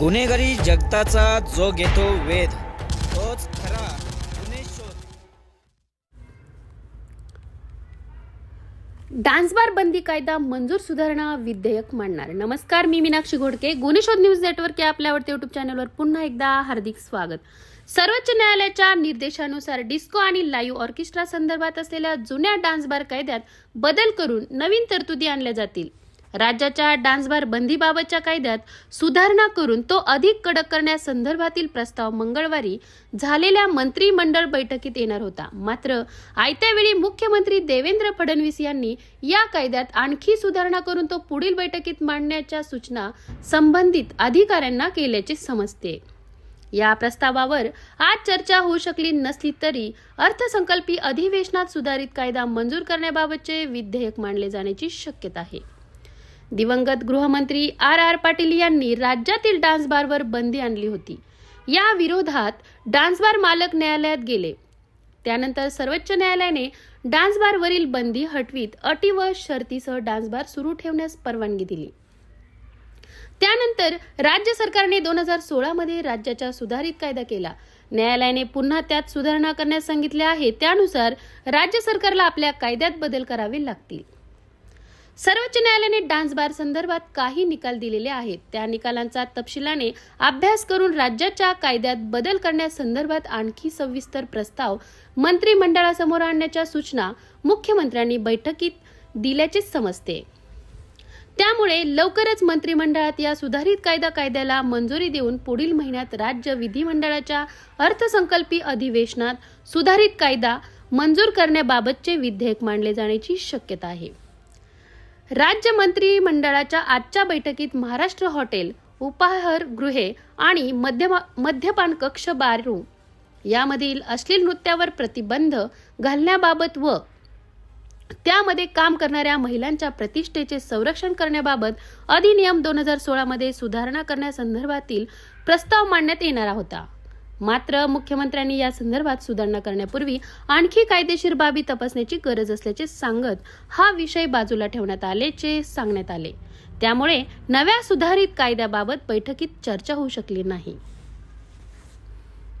गुन्हेगारी जगताचा जो घेतो वेध तोच खरा गुन्हे शोध. डान्सबार बंदी कायदा मंजूर सुधारणा विधेयक मांडणार. नमस्कार मी मीनाक्षी घोडके. गुन्हेशोध न्यूज नेटवर्क या आपल्या आवडत्या युट्यूब चॅनलवर पुन्हा एकदा हार्दिक स्वागत. सर्वोच्च न्यायालयाच्या निर्देशानुसार डिस्को आणि लाईव्ह ऑर्केस्ट्रा संदर्भात असलेल्या जुन्या डान्सबार कायद्यात बदल करून नवीन तरतुदी आणल्या जातील. राज्याच्या डान्सबार बंदीबाबतच्या कायद्यात सुधारणा करून तो अधिक कडक करण्यासंदर्भातील प्रस्ताव मंगळवारी झालेल्या मंत्रिमंडळ बैठकीत येणार होता. मात्र आयत्या वेळी मुख्यमंत्री देवेंद्र फडणवीस यांनी या कायद्यात आणखी सुधारणा करून तो पुढील बैठकीत मांडण्याच्या सूचना संबंधित अधिकाऱ्यांना केल्याचे समजते. या प्रस्तावावर आज चर्चा होऊ शकली नसली तरी अर्थसंकल्पीय अधिवेशनात सुधारित कायदा मंजूर करण्याबाबतचे विधेयक मांडले जाण्याची शक्यता आहे. दिवंगत गृहमंत्री आर आर पाटील यांनी राज्यातील डान्स बारवर बंदी आणली होती. या विरोधात डान्स बार मालक न्यायालयात गेले. त्यानंतर सर्वोच्च न्यायालयाने डान्स बारवरील बंदी हटवीत अटी व शर्तीसह डान्स बार सुरू ठेवण्यास परवानगी दिली. त्यानंतर राज्य सरकारने दोन हजार सोळामध्ये राज्याचा सुधारित कायदा केला. न्यायालयाने पुन्हा त्यात सुधारणा करण्यास सांगितले आहे. त्यानुसार राज्य सरकारला आपल्या कायद्यात बदल करावे लागतील. सर्वोच्च न्यायालयाने डान्स बार संदर्भात काही निकाल दिलेले आहेत. त्या निकालांचा तपशिलाने अभ्यास करून राज्याच्या कायद्यात बदल करण्यासंदर्भात आणखी सविस्तर प्रस्ताव मंत्रिमंडळासमोर आणण्याच्या सूचना मुख्यमंत्र्यांनी बैठकीत दिल्याचेच समजते. त्यामुळे लवकरच मंत्रिमंडळात या सुधारित कायदा कायद्याला मंजुरी देऊन पुढील महिन्यात राज्य विधिमंडळाच्या अर्थसंकल्पीय अधिवेशनात सुधारित कायदा मंजूर करण्याबाबतचे विधेयक मांडले जाण्याची शक्यता आहे. राज्य मंत्रिमंडळाच्या आजच्या बैठकीत महाराष्ट्र हॉटेल उपाहारगृहे आणि मध्य मद्यपान कक्ष बारू यामधील अश्लील नृत्यावर प्रतिबंध घालण्याबाबत व त्यामध्ये काम करणाऱ्या महिलांच्या प्रतिष्ठेचे संरक्षण करण्याबाबत अधिनियम दोन हजार सोळामध्ये सुधारणा करण्यासंदर्भातील प्रस्ताव मांडण्यात येणारा होता. मात्र मुख्यमंत्र्यांनी या संदर्भात सुधारणा करण्यापूर्वी आणखी कायदेशीर बाबी तपासण्याची गरज असल्याचे सांगत हा विषय बाजूला ठेवण्यात आल्याचे सांगण्यात आले. त्यामुळे नव्या सुधारित कायद्याबाबत बैठकीत चर्चा होऊ शकली नाही.